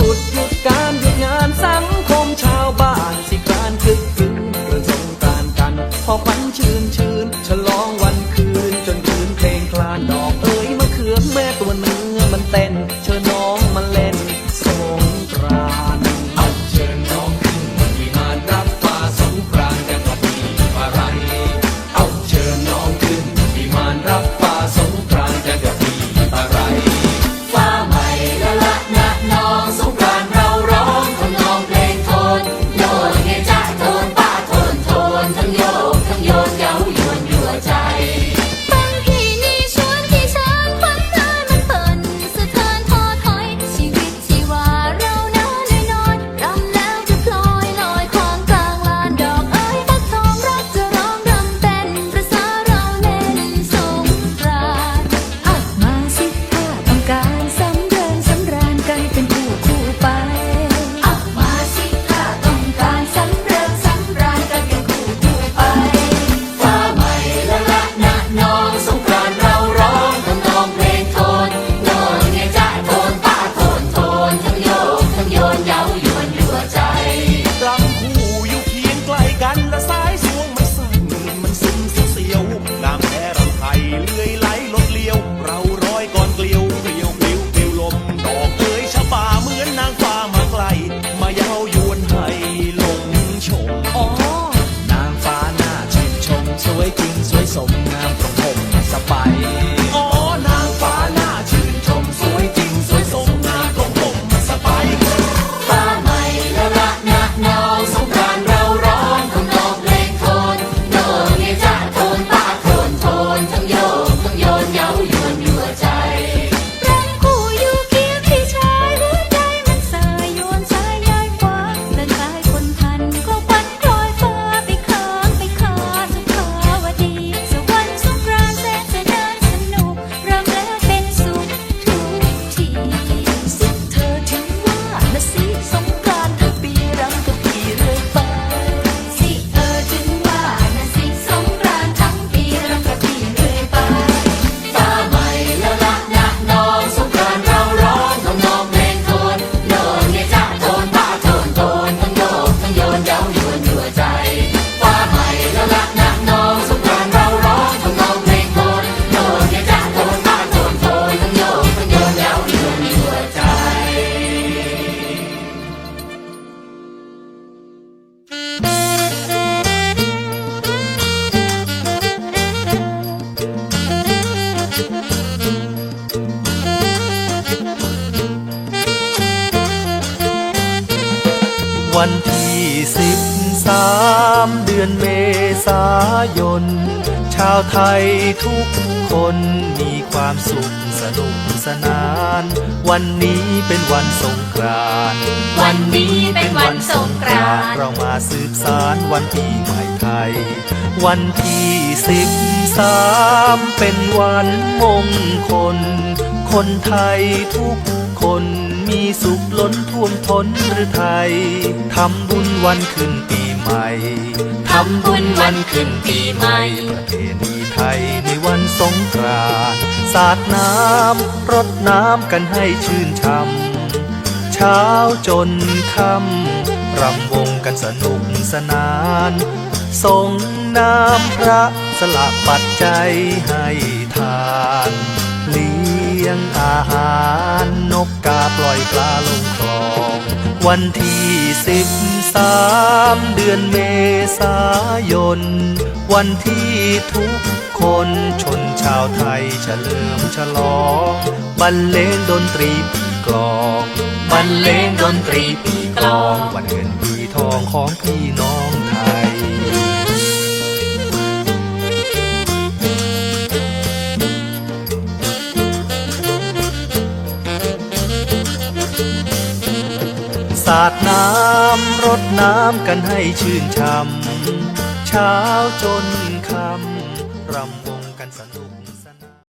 สุด 穷 วันที่สิบสามเดือนเมษายน ชาวไทยทุกคนมีความสุขสนุกสนาน วันนี้เป็นวันสงกรานต์วันนี้เป็นวันสงกรานต์เรามาสืบสารวันปีใหม่ไทย วันที่สิบสามเป็นวันมงคล คนไทยทุกคน มีสุขล้นท่วมท้นหรือไทยทำบุญวันขึ้นปีใหม่ทำบุญวันขึ้นปีใหม่ ประเพณีไทยในวันสงกรานต์สาดน้ำรดน้ำกันให้ชื่นช่ำเช้าจนค่ำรำวงกันสนุกสนานส่งน้ำพระสละปัจจัยให้ทาน ลี้ยงอาหารนกกาปล่อยปลาลงคลอง วันที่สิบสามเดือนเมษายน วันที่ทุกคนชนชาวไทยเฉลิมฉลองบรรเลงดนตรีปีกลองบรรเลงดนตรีปีกลอง วันเงินปีทองของพี่น้องาดน้ำรดน้ำกันให้ชื่นช่ำเช้าจนค่ำรำวงกันสนุก